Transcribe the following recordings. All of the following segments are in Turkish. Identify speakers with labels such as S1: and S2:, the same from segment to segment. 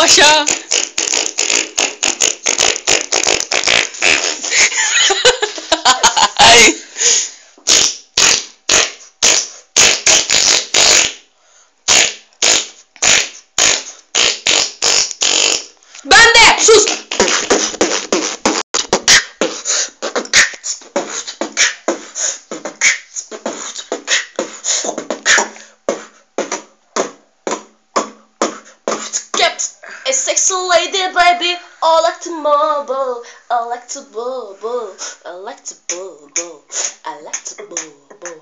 S1: aşağı. Ay. Ben de sus. Sexy lady, baby. I like to bubble. I like to bubble. I like to bubble. I like to bubble.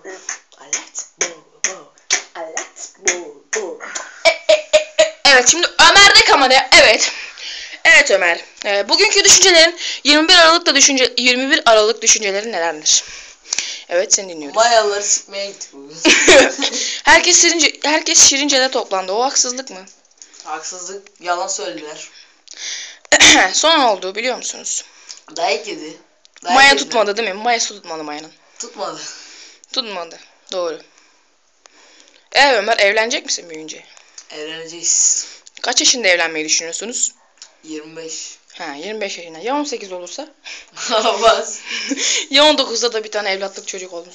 S1: I like to bubble. I like to bubble. E, e, e, e. Evet şimdi Ömer de kameraya. Evet. Evet Ömer. Ee, bugünkü düşüncelerin 21 Aralık'ta düşünce 21 Aralık düşünceleri nelerdir? Evet seni dinliyoruz.
S2: Mayaları sıkmaya gittik bugün.
S1: herkes Şirince, herkes Şirince'de toplandı. O haksızlık mı?
S2: Haksızlık. Yalan söylediler.
S1: Son oldu biliyor musunuz?
S2: Dayak yedi. Dayak
S1: Maya
S2: yediler.
S1: tutmadı değil mi? Mayası tutmadı Maya'nın.
S2: Tutmadı.
S1: Tutmadı. Doğru. E Ömer evlenecek misin büyüyünce?
S2: Evleneceğiz.
S1: Kaç yaşında evlenmeyi düşünüyorsunuz?
S2: 25.
S1: Ha 25 yaşında. Ya 18 olursa?
S2: Olamaz.
S1: ya 19'da da bir tane evlatlık çocuk olmuş.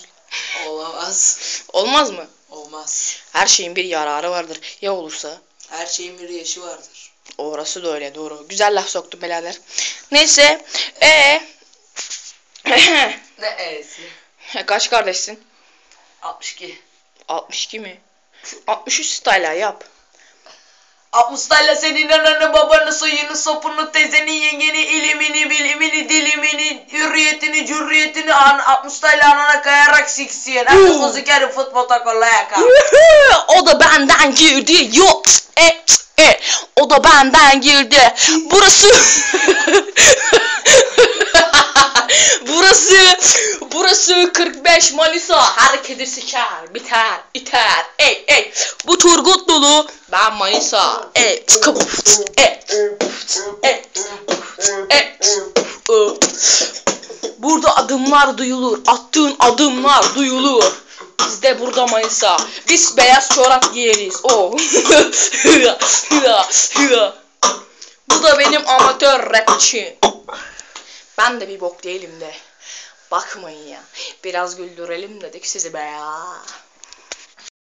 S2: Olamaz.
S1: Olmaz mı?
S2: Olmaz.
S1: Her şeyin bir yararı vardır. Ya olursa?
S2: Her şeyin bir yaşı vardır.
S1: Orası da öyle doğru. Güzel laf soktum birader. Neyse. E
S2: Ne e'si?
S1: Kaç kardeşsin?
S2: 62.
S1: 62 mi? 63 style'a yap.
S2: 60'larla senin ananı babanı soyunu sopunu teyzeni yengeni ilimini cürriyetini an 60'larla anana kayarak siksiyen. Akıl kozu kere futbol takolla yaka.
S1: o da benden girdi. Yok. E, e. O da benden girdi. Burası Burası Burası 45 Manisa. Herkesi siker, biter, iter. Ey ey. Bu Turgut dolu. Ben Manisa. Ey. E. E. E. Burada adımlar duyulur. Attığın adımlar duyulur. Biz de burada Manisa. Biz beyaz çorap giyeriz. Oh. Bu da benim amatör rapçi. Ben de bir bok değilim de. Bakmayın ya. Biraz güldürelim dedik sizi be ya.